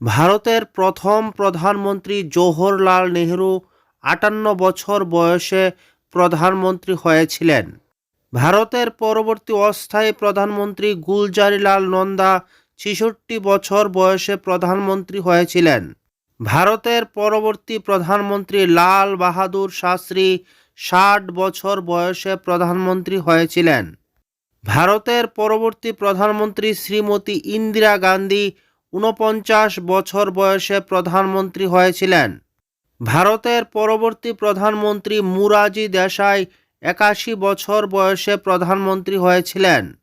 ভারতের প্রথম প্রধানমন্ত্রী জওহরলাল নেহরু আটান্ন বছর বয়সে প্রধানমন্ত্রী হয়েছিলেন। ভারতের পরবর্তী অস্থায়ী প্রধানমন্ত্রী গুলজারিলাল নন্দা ছেষট্টি বছর বয়সে প্রধানমন্ত্রী হয়েছিলেন। ভারতের পরবর্তী প্রধানমন্ত্রী লাল বাহাদুর শাস্ত্রী ষাট বছর বয়সে প্রধানমন্ত্রী হয়েছিলেন। ভারতের পরবর্তী প্রধানমন্ত্রী শ্রীমতী ইন্দিরা গান্ধী ঊনপঞ্চাশ বছর বয়সে প্রধানমন্ত্রী হয়েছিলেন। ভারতের পরবর্তী প্রধানমন্ত্রী মুরাজি দেশাই একাশি বছর বয়সে প্রধানমন্ত্রী হয়েছিলেন।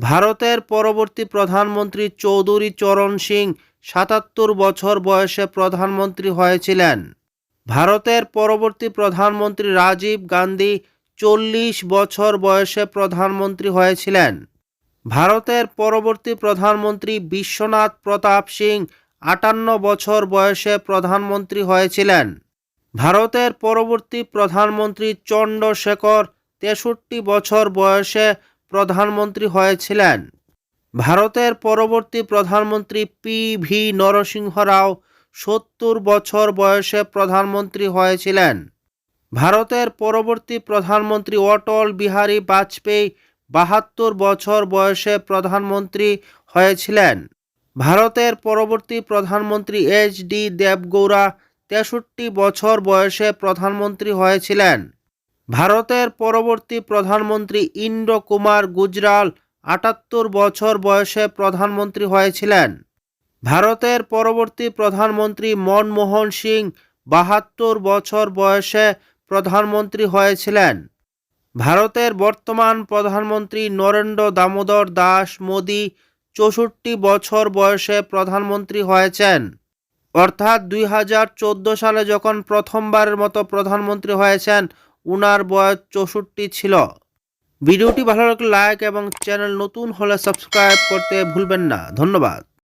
ভারতের পরবর্তী প্রধানমন্ত্রী চৌধুরী চরণ সিং সাতাত্তর বছর বয়সে প্রধানমন্ত্রী হয়েছিলেন। ভারতের পরবর্তী প্রধানমন্ত্রী রাজীব গান্ধী চল্লিশ বছর বয়সে প্রধানমন্ত্রী হয়েছিলেন। ভারতের পরবর্তী প্রধানমন্ত্রী বিশ্বনাথ প্রতাপ সিং আটান্ন বছর বয়সে প্রধানমন্ত্রী হয়েছিলেন। ভারতের পরবর্তী প্রধানমন্ত্রী চন্দ্রশেখর তেষট্টি বছর বয়সে প্রধানমন্ত্রী হয়েছিলেন। ভারতের পরবর্তী প্রধানমন্ত্রী পি ভি নরসিংহ রাও সত্তর বছর বয়সে প্রধানমন্ত্রী হয়েছিলেন। ভারতের পরবর্তী প্রধানমন্ত্রী অটল বিহারী বাজপেয়ী বাহাত্তর বছর বয়সে প্রধানমন্ত্রী হয়েছিলেন। ভারতের পরবর্তী প্রধানমন্ত্রী এইচ ডি দেবগৌড়া তেষট্টি বছর বয়সে প্রধানমন্ত্রী হয়েছিলেন। ভারতের পরবর্তী প্রধানমন্ত্রী ইন্দ্র কুমার গুজরাল আটাত্তর বছর বয়সে প্রধানমন্ত্রী হয়েছিলেন। ভারতের পরবর্তী প্রধানমন্ত্রী মনমোহন সিং বাহাত্তর বছর বয়সে প্রধানমন্ত্রী হয়েছিলেন। ভারতের বর্তমান প্রধানমন্ত্রী নরেন্দ্র দামোদর দাস মোদী চৌষট্টি বছর বয়সে প্রধানমন্ত্রী হয়েছেন। অর্থাৎ দুই হাজার চোদ্দ সালে যখন প্রথমবারের মতো প্রধানমন্ত্রী হয়েছেন, উনার বয়স চৌষট্টি ছিল। ভিডিওটি ভালো লাগলে লাইক এবং চ্যানেল নতুন হলে সাবস্ক্রাইব করতে ভুলবেন না। ধন্যবাদ।